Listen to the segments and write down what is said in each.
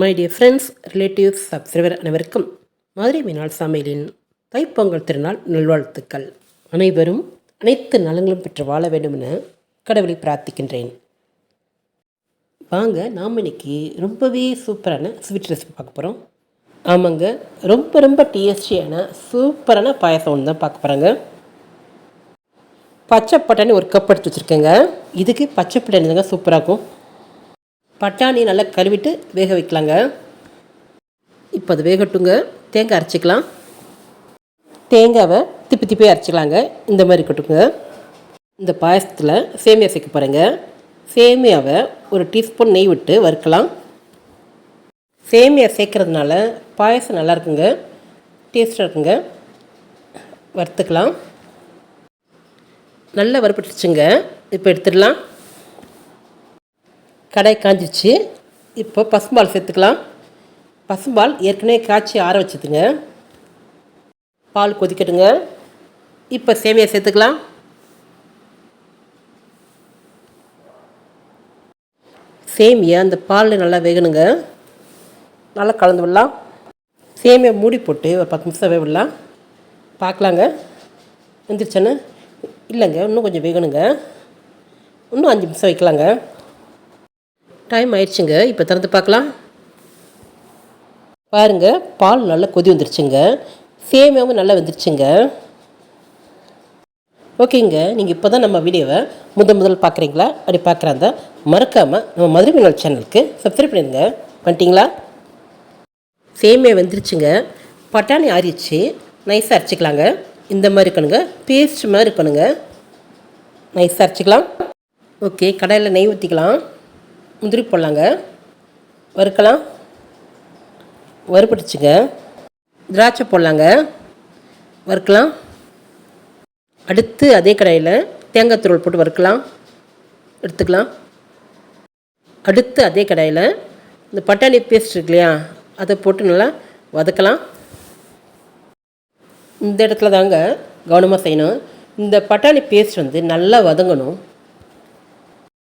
My dear friends relatives subscriber அனைவருக்கும் மதுரை மீனாள் சமையலின் தைப்பொங்கல் திருநாள் நல்வாழ்த்துக்கள். அனைவரும் அனைத்து நலங்களும் பெற்று வாழ வேண்டும் என கடவுளை பிரார்த்திக்கின்றேன். வாங்க நாம் இன்னைக்கு ரொம்பவே சூப்பரான ஸ்வீட் ரெசிபி பார்க்க போகிறோம் ஆமாங்க ரொம்ப ரொம்ப டேஸ்டியான சூப்பரான பாயசம் ஒன்று தான் பார்க்க போகிறாங்க பச்சை பட்டாணி ஒரு கப் எடுத்து வச்சுருக்கேங்க. இதுக்கு பச்சை பட்டாணி தாங்க சூப்பராக இருக்கும். பட்டாணி நல்லா கழுவிட்டு வேக வைக்கலாங்க. இப்போ அது வேகட்டுங்க. தேங்காய் அரைச்சிக்கலாம். தேங்காவை திப்பி திப்பி அரைச்சிக்கலாங்க. இந்த மாதிரி இருக்கட்டுங்க. இந்த பாயசத்தில் சேமியா சேர்க்க போகிறேங்க சேமியாவை ஒரு டீஸ்பூன் நெய் விட்டு வறுக்கலாம். சேமியா சேர்க்கறதுனால பாயசம் நல்லா இருக்குங்க. டேஸ்ட்டாக இருக்குங்க. வறுத்துக்கலாம். நல்லா வறுப்பட்டுச்சுங்க இப்போ எடுத்துடலாம். கடை காஞ்சிச்சு இப்போ பசும்பால் சேர்த்துக்கலாம். பசும்பால் ஏற்கனவே காய்ச்சி ஆற வச்சுதுங்க பால் கொதிக்கட்டுங்க. இப்போ சேமியா சேர்த்துக்கலாம். சேமியா அந்த பாலில் நல்லா வேகணுங்க. நல்லா கலந்து விடலாம். சேமியா மூடி போட்டு ஒரு பத்து நிமிஷம் வேக பார்க்கலாங்க. வந்துருச்சானு இல்லைங்க இன்னும் கொஞ்சம் வேகணுங்க. இன்னும் அஞ்சு நிமிஷம் வைக்கலாங்க. டைம் ஆயிடுச்சுங்க. இப்போ திறந்து பார்க்கலாம். பாருங்க பால் நல்லா கொதி வந்துருச்சுங்க. சேமியாவும் நல்லா வந்துருச்சுங்க. ஓகேங்க நீங்கள் இப்போ தான் நம்ம வீடியோவை முதல் முதல் பார்க்குறீங்களா? அப்படி பார்க்குறாங்க மறக்காமல் நம்ம மதுரை மீனல் சேனலுக்கு சப்ஸ்கிரைப் பண்ணிடுங்க. பண்ணிட்டீங்களா? சேமியா வெந்துருச்சுங்க. பட்டாணி ஆறிச்சு நைஸாக அரைச்சிக்கலாங்க. இந்த மாதிரி இருக்கணுங்க. பேஸ்ட் மாதிரி இருக்கணுங்க. நைஸாக அரைச்சிக்கலாம். ஓகே கடையில் நெய் ஊற்றிக்கலாம் முந்திரி போடலாங்க. வறுக்கலாம். வறுபட்டுச்சுங்க. திராட்சை போடலாங்க. வறுக்கலாம். அடுத்து அதே கடாயில் தேங்காய் துருள் போட்டு வறுக்கலாம். எடுத்துக்கலாம். அடுத்து அதே கடாயில் இந்த பட்டாணி பேஸ்ட் இருக்கு இல்லையா அதை போட்டு நல்லா வதக்கலாம். இந்த இடத்துல தாங்க கவனமாக செய்யணும். இந்த பட்டாணி பேஸ்ட் வந்து நல்லா வதங்கணும்.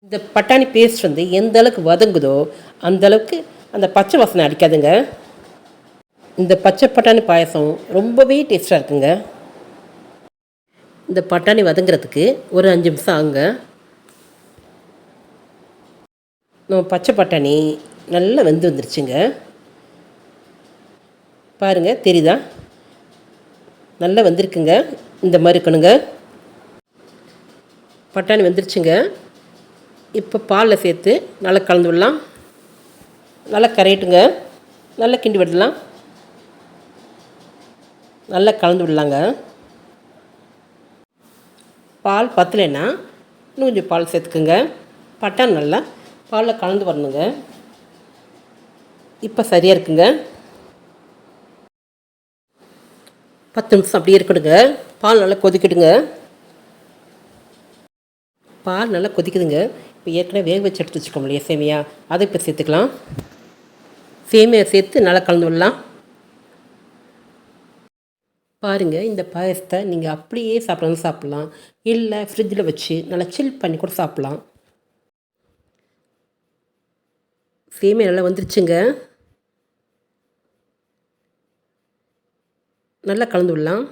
இந்த பட்டாணி பேஸ்ட் வந்து எந்த அளவுக்கு வதங்குதோ அந்த அளவுக்கு அந்த பச்சை வாசனை அடிக்காதுங்க. இந்த பச்சை பட்டாணி பாயசம் ரொம்பவே டேஸ்ட்டாக இருக்குங்க. இந்த பட்டாணி வதங்குறதுக்கு ஒரு அஞ்சு நிமிஷம் ஆகுங்க. நம்ம பச்சை பட்டாணி நல்லா வெந்து வந்துருச்சுங்க. பாருங்கள் தெரியுதா? நல்லா வந்திருக்குங்க. இந்த மாதிரி இருக்கணுங்க. பட்டாணி வந்துருச்சுங்க. இப்போ பாலில் சேர்த்து நல்லா கலந்து விடலாம். நல்லா கரையட்டுங்க. நல்லா கிண்டி விடலாம். நல்லா கலந்து விடலாங்க. பால் பத்தலைன்னா இன்னும் கொஞ்சம் பால் சேர்த்துக்குங்க. பட்டா நல்லா பாலில் கலந்து வரணுங்க. இப்போ சரியாக இருக்குங்க. பத்து நிமிஷம் அப்படியே இருக்கணுங்க பால் நல்லா கொதிக்கிடுங்க பால் நல்லா கொதிக்குதுங்க. இப்போ ஏற்கனவே வேக வச்சு எடுத்து வச்சுக்கோம் இல்லையா சேமியா. அதை இப்போ சேர்த்துக்கலாம். சேமியா சேர்த்து நல்லா கலந்து விடலாம். பாருங்கள் இந்த பாயசத்தை நீங்கள் அப்படியே சாப்பிட்லாம் சாப்பிட்லாம். இல்லை ஃப்ரிட்ஜில் வச்சு நல்லா சில் பண்ணி கூட சாப்பிட்லாம். சேமியா நல்லா வந்துருச்சுங்க. நல்லா கலந்து விடலாம்.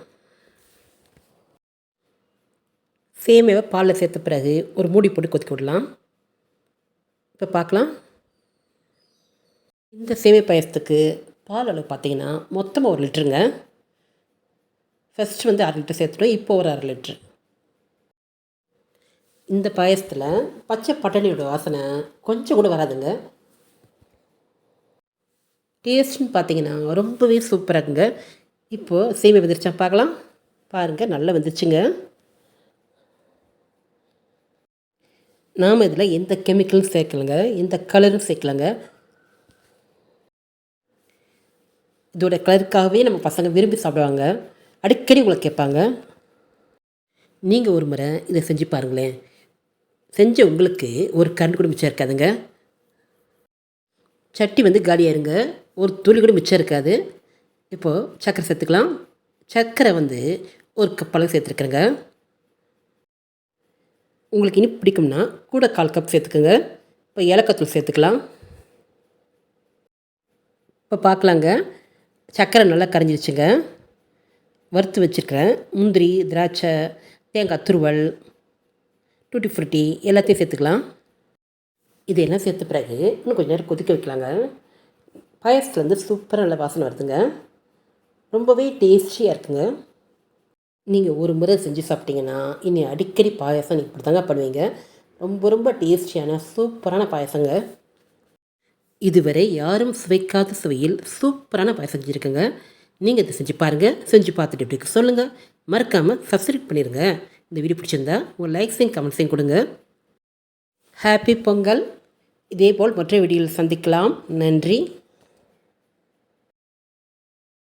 சேமியாவை பாலில் சேர்த்த பிறகு ஒரு மூடி போட்டு கொதிக்க விடலாம். இப்போ பார்க்கலாம். இந்த சேமியா பாயசத்துக்கு பால் அளவு பார்த்தீங்கன்னா மொத்தமாக ஒரு லிட்டருங்க. ஃபஸ்ட்டு வந்து அரை லிட்டர் சேர்த்துட்டோம். இப்போ ஒரு அரை லிட்ரு இந்த பாயசத்தில் பச்சை பட்டாணியோட வாசனை கொஞ்சம் கூட வராதுங்க. டேஸ்ட்னு பார்த்தீங்கன்னா ரொம்பவே சூப்பராக இருக்குங்க இப்போது சேமியா வெந்துருச்சா பார்க்கலாம். பாருங்கள் நல்லா வெந்துருச்சுங்க. நாம் இதில் எந்த கெமிக்கலும் சேர்க்கலைங்க எந்த கலரும் சேர்க்கலைங்க. இதோட கலருக்காகவே நம்ம பசங்க விரும்பி சாப்பிடுவாங்க. அடிக்கடி உங்களை கேட்பாங்க. நீங்கள் ஒரு முறை இதை செஞ்சு பாருங்களேன். செஞ்ச உங்களுக்கு ஒரு கரண்ட் கூட மிச்சம் இருக்காதுங்க. சட்டி வந்து காலியாயிருங்க ஒரு துளி கூட மிச்சம் இருக்காது. இப்போது சர்க்கரை சேர்த்துக்கலாம். சர்க்கரை வந்து ஒரு கப் அளவு சேர்த்துருக்குறேங்க. உங்களுக்கு இனிப்பு பிடிக்கும்னா கூட கால் கப் சேர்த்துக்கோங்க. இப்போ ஏலக்காத்தூள் சேர்த்துக்கலாம். இப்போ பார்க்கலாங்க. சர்க்கரை நல்லா கரைஞ்சிருச்சுங்க. வறுத்து வச்சுருக்கிறேன் முந்திரி திராட்சை தேங்காய் துருவல் டூட்டி ஃப்ரூட்டி எல்லாத்தையும் சேர்த்துக்கலாம். இதையெல்லாம் சேர்த்த பிறகு இன்னும் கொஞ்சம் நேரம் கொதிக்க வைக்கலாங்க. பாயசத்தில் வந்து சூப்பராக நல்ல வாசனை வருதுங்க. ரொம்பவே டேஸ்டியாக இருக்குங்க. நீங்கள் ஒரு முறை செஞ்சு சாப்பிட்டீங்கன்னா இனி அடிக்கடி பாயசம் நீங்கள் இப்படி தாங்க பண்ணுவீங்க. ரொம்ப ரொம்ப டேஸ்டியான சூப்பரான பாயசங்க. இதுவரை யாரும் சுவைக்காத சுவையில் சூப்பரான பாயசம் செஞ்சுருக்குங்க. நீங்கள் இதை செஞ்சு பாருங்கள் செஞ்சு பார்த்துட்டு எப்படி சொல்லுங்கள் மறக்காமல் சப்ஸ்கிரைப் பண்ணிடுங்க இந்த வீடியோ பிடிச்சிருந்தா உங்கள் லைக்ஸையும் கமெண்ட்ஸையும் கொடுங்க. ஹாப்பி பொங்கல். இதேபோல் மற்ற வீடியோவில் சந்திக்கலாம். நன்றி.